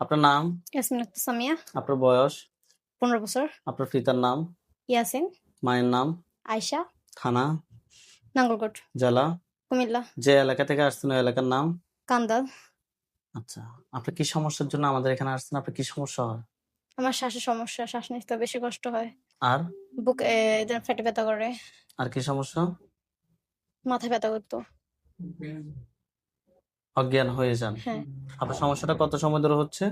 আপনার নাম? ইয়াসমিন আক্তার সামিয়া আপনার বয়স? পনেরো বছর। আপনার পিতার নাম? ইয়াসিন মায়ের নাম? আয়শা থানা? নাঙ্গলকোট। জেলা? কুমিল্লা। যে এলাকা থেকে আসছেন ওই এলাকার নাম? কান্দাল। আচ্ছা আপনার কি সমস্যার জন্য আমাদের এখানে আসছেন? আপনার কি সমস্যা হয়? আমার শ্বাসের সমস্যা শ্বাস নিতে বেশি কষ্ট হয়। আর? বুক এদের ফেটে ব্যথা করে। আর কি সমস্যা? মাথায় ব্যথা করতো। অজ্ঞান হয়ে যান। হ্যাঁ। আপনার সমস্যাটা কত সময় ধরে হচ্ছে?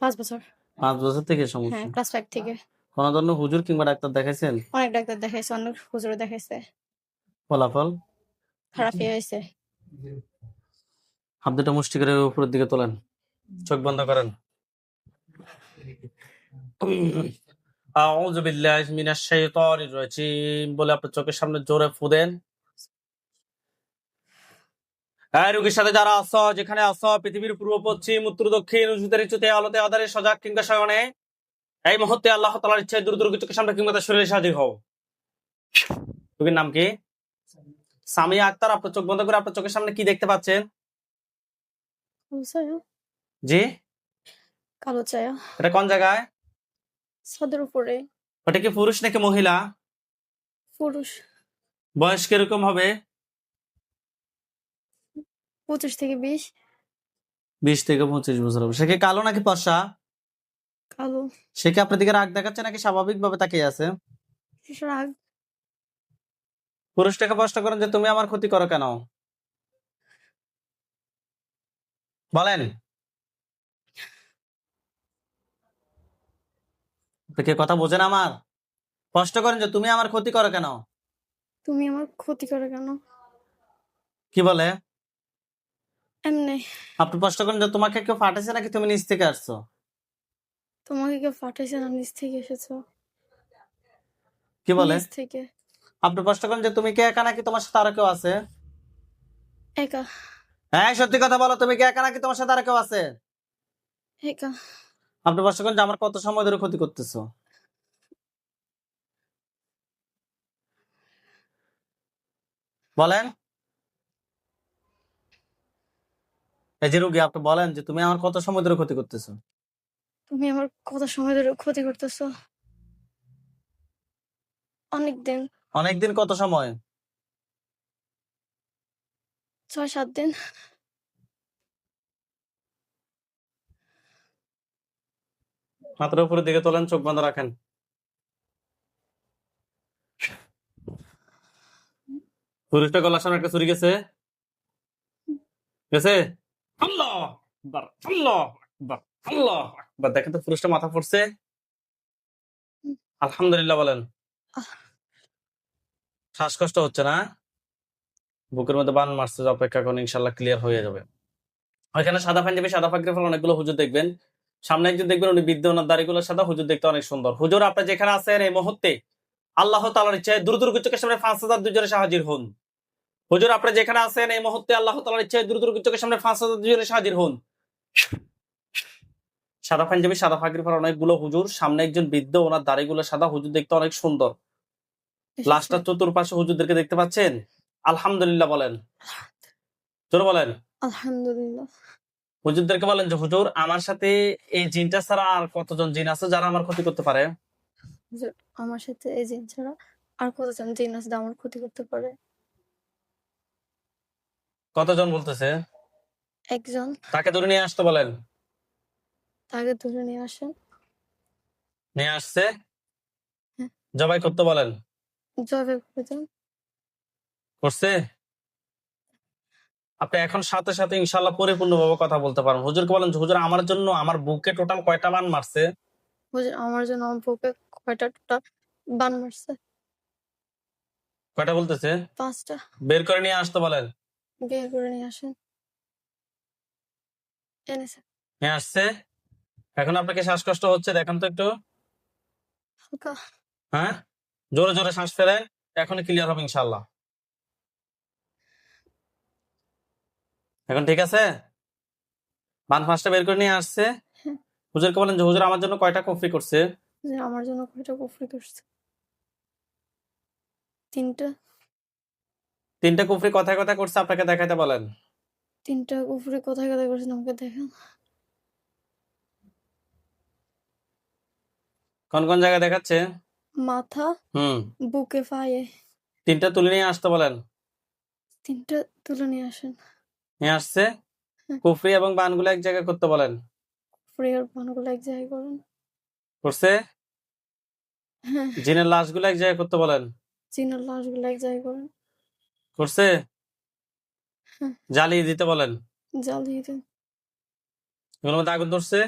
পাঁচ বছর। পাঁচ বছর থেকে হ্যাঁ সমস্যা ক্লাস ফাইভ থেকে। কোনো ধরনের হুজুর কিংবা ডাক্তার দেখাইছেন? অনেক ডাক্তার দেখাইছে অনেক হুজুরে দেখাইছে। ফলাফল? খারাপই হয়েছে। হাত দুটো মুষ্টি করে উপরের দিকে তোলেন। চোখ বন্ধ করেন। আউযু বিল্লাহি মিনাশ শাইতানির রাজিম। বলে আপনার চোখের সামনে জোরে ফুদেন এই রোগীর সাথে যারা আছো যেখানে আছো পৃথিবীর পূর্ব পশ্চিম উত্তর দক্ষিণ আলোতে আধারে সজাগ কিংবা শয়নে এই মুহূর্তে আল্লাহ তাআলার ইচ্ছায় দূর দূর চোখের সামনে কিংবা তার শরীরে হাজির হও। রোগীর নাম কি? সামিয়া আক্তার আপনার চোখ বন্ধ করে আপনার চোখের সামনে কি দেখতে পাচ্ছেন? জি? কালো ছায়া। এটা কোন জায়গায়? ছাদের উপরে। ওটা কি পুরুষ নাকি মহিলা? পুরুষ। বয়স কীরকম হবে? পঁচিশ থেকে বিশ। বিশ থেকে পঁচিশ বছর হবে। সে কি কালো নাকি পশা কালো। সে কি আপনার দিকে রাগ দেখাচ্ছে নাকি স্বাভাবিক ভাবে তাকিয়ে আছে? রাগ? পুরুষটাকে প্রশ্ন করেন যে তুমি আমার ক্ষতি করো কেন? বলেন। কি কথা বোঝেন আমার? প্রশ্ন করেন যে তুমি আমার ক্ষতি করো কেন? তুমি আমার ক্ষতি করে কেন? কি বলে? এমনি। আপনি প্রশ্ন করেন যে তোমাকে কেউ ফাটাইছে নাকি তুমি নিচ থেকে আসছো? তোমাকে কেউ পাঠাইছে না নিচ থেকে এসেছ। কি বলে? নিচ থেকে। আপনি প্রশ্ন করেন যে তুমি কি একা নাকি তোমার সাথে আরও কেউ আছে? একা। হ্যাঁ সত্যি কথা বলো তুমি কি একা নাকি তোমার সাথে আর কেউ আছে? একা। আপনি প্রশ্ন করেন যে আমার কত সময় ধরে ক্ষতি করতেছো? বলেন। এই যে রুগী আপনি বলেন যে তুমি আমার কত সময় ধরে ক্ষতি করতেছো? তুমি আমার কত সময় ধরে ক্ষতি করতেছো? অনেক দিন অনেকদিন কত সময়? ছয় সাত দিন। মাথার উপরের দিকে তোলেন চোখ বন্ধ রাখেন। পুরুষটা গলার সামনে একটা চুরি গেছে। গেছে? আল্লাহ আকবার, আল্লাহ আকবার, আল্লাহ আকবার। দেখেন তো পুরুষটা মাথা পড়ছে আলহামদুলিল্লাহ বলেন। শ্বাসকষ্ট হচ্ছে না। বুকের মধ্যে বান মারছে অপেক্ষা করুন ইনশাল্লাহ ক্লিয়ার হয়ে যাবে। ওইখানে সাদা পাঞ্জাবি সাদা পাগড়ি ফল অনেকগুলো হুজুর দেখবেন। সামনে একজন দেখবেন উনি বিদ্যা ওনার দাড়িগুলো সাদা, হুজুর দেখতে অনেক সুন্দর। হুজুর, আপনি যেখানে আছেন এই মুহূর্তে, আল্লাহ তালার ইচ্ছায় দ্রুত চোখের সামনে পাঁচ হাজার দুজনে হাজির হন। হুজুর, আপনি যেখানে আছেন এই মুহূর্তে আল্লাহ তালার ইচ্ছায় দ্রুত চোখের সামনে পাঁচ হাজার দুজনে হাজির হন। সাদা পাঞ্জাবি, সাদা পাগড়ি পর অনেকগুলো হুজুর, সামনে একজন বৃদ্ধ, ওনার দাড়িগুলো সাদা, হুজুর দেখতে অনেক সুন্দর। লাস্টটা চতুর্পাশে হুজুরদেরকে দেখতে পাচ্ছেন? আলহামদুলিল্লাহ বলেন। জোরে বলেন। আলহামদুলিল্লাহ। হুজুরদেরকে বলেন যে হুজুর আমার সাথে এই জিনটা ছাড়া আর কতজন জিন আছে যারা আমার ক্ষতি করতে পারে? আমার সাথে এই জিন ছাড়া আর কতজন জিন আছে যে আমার ক্ষতি করতে পারে? কতজন বলতেছে? একজন। তাকে ধরে নিয়ে আসতে বলেন। তাকে ধরে নিয়ে আসেন। নিয়ে আসছে? হ্যাঁ। জবাই করতে বলেন। জবাই করে দেন করছে? আপনি এখন সাথে সাথে ইনশাল্লাহ পরিপূর্ণভাবে কথা বলতে পারেন হুজুরকে বলেন হুজুর আমার জন্য আমার বুকে টোটাল কয়টা মান মারছে? হুজুর আমার জন্য আমার বুকে কয়টা টোটা বান মারছে? কয়টা বলতেছে? পাঁচটা। বের করে নিয়ে আসতে বলেন। বিয়ে করে নিয়ে আসেন। এনেছে নিয়ে আসছে। এখন আপনাকে শ্বাসকষ্ট হচ্ছে দেখেন তো একটু। হ্যাঁ? জোরে জোরে শ্বাস ফেলেন এখনই ক্লিয়ার হবে ইনশাল্লাহ এখন ঠিক আছে? বান ফাঁসটা বের করে নিয়ে আসছে। হ্যাঁ। হুজুরকে বলেন যে হুজুর আমার জন্য কয়টা কফি করছে? আমার জন্য কয়টা কুফরি করছে? তিনটা। তিনটা কুফরি কথায় কথায় করছে আপনাকে দেখাতে বলেন। তিনটা উপরে কোথায় কোথায় করছেন আমাকে দেখেন। কোন কোন জায়গায় দেখাচ্ছে? মাথা হুম। বুকে পায়ে। তিনটা তুলে নিয়ে আসতে বলেন। তিনটা তুলে নিয়ে আসেন। নিয়ে আসছে? কুফরি এবং বানগুলো এক জায়গায় করতে বলেন। প্রেয়ার পানগুলো এক জায়গায় করেন। করছে? হ্যাঁ। জিনের লাশগুলো এক জায়গায় করতে বলেন। চিনার লাশগুলো এক জায়গায় করেন। করছে? জ্বালিয়ে দিতে বলেন। জ্বালিয়ে দেন। এগুলোর মধ্যে আগুন ধরছে?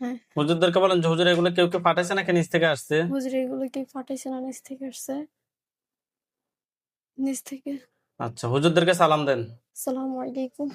হ্যাঁ। হুজুরদেরকে বলেন যে হুজুর এগুলো কেউ কেউ ফাটাইছে নাকি? নিচ থেকে আসছে? হুজুর এগুলো কি ফাটাইছে না নিচ থেকে আসছে। নিচ থেকে। আচ্ছা হুজুরদেরকে সালাম দেন। সালাম আলাইকুম।